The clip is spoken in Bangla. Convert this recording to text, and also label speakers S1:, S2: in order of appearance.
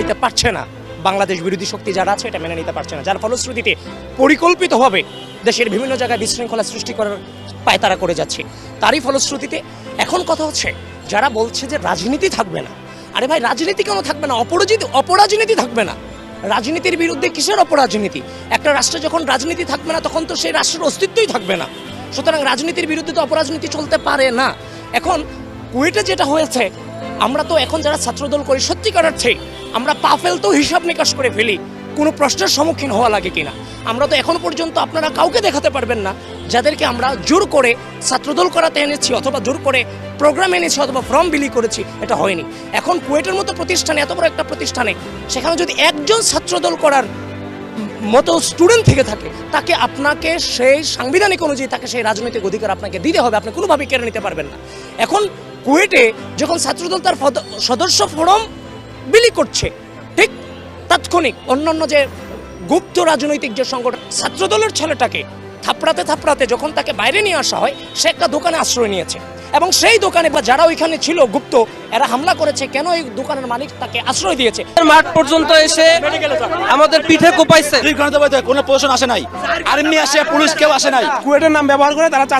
S1: নিতে পারছে না। বাংলাদেশ বিরোধী শক্তি যারা আছে, এটা মেনে নিতে পারছে না। যার ফলশ্রুতিতে পরিকল্পিতভাবে দেশের বিভিন্ন জায়গায় বিশৃঙ্খলা সৃষ্টি করার পায়তারা করে যাচ্ছে। তারই ফলশ্রুতিতে এখন কথা হচ্ছে, যারা বলছে যে রাজনীতি থাকবে না। আরে ভাই, রাজনীতি কেন থাকবে না? অপরাজিত, অপরাজনীতি থাকবে না। রাজনীতির বিরুদ্ধে কিসের অপরাজনীতি? একটা রাষ্ট্রে যখন রাজনীতি থাকবে না, তখন তো সেই রাষ্ট্রের অস্তিত্বই থাকবে না। সুতরাং রাজনীতির বিরুদ্ধে তো অপরাজনীতি চলতে পারে না। এখন কুয়েটে যেটা হয়েছে আমরা তো এখন যারা ছাত্রদল করি, সত্যিকার অর্থে আমরা পা ফেলতেও হিসাব নিকাশ করে ফেলি, কোনো প্রশ্নের সম্মুখীন হওয়া লাগে কিনা। আমরা তো এখন পর্যন্ত আপনারা কাউকে দেখাতে পারবেন না, যাদেরকে আমরা জোর করে ছাত্রদল করাতে এনেছি অথবা জোর করে প্রোগ্রাম এনেছি অথবা ফর্ম বিলি করেছি, এটা হয়নি। এখন কুয়েটের মতো প্রতিষ্ঠানে, এত বড় একটা প্রতিষ্ঠানে, সেখানে যদি একজন ছাত্রদল করার মতো স্টুডেন্ট থেকে থাকে, তাকে আপনাকে সেই সাংবিধানিক অনুযায়ী, তাকে সেই রাজনৈতিক অধিকার আপনাকে দিতে হবে, আপনি কোনোভাবেই কেড়ে নিতে পারবেন না। এখন কুয়েটে যখন ছাত্রদল তার সদস্য ফোরাম বিলি করছে ঠিক তাৎক্ষণিক অন্যান্য যে গুপ্ত রাজনৈতিক যে সংগঠন ছাত্রদলের ছেলেটাকে থাপড়াতে থাপড়াতে যখন তাকে বাইরে নিয়ে আসা হয় সে একটা দোকানে আশ্রয় নিয়েছে। এবং সেই দোকানে বা যারা ওইখানে ছিল গুপ্ত এরা হামলা করেছে কেন এই দোকানের মালিক তাকে আশ্রয় দিয়েছে?
S2: মাঠ পর্যন্ত এসে আমাদের পিঠে কোপাইছে।
S3: কোনো প্রশ্ন আসে নাই। আর্মি আসে পুলিশ কেউ আসে নাই।
S4: কুয়েটের নাম ব্যবহার করে তারা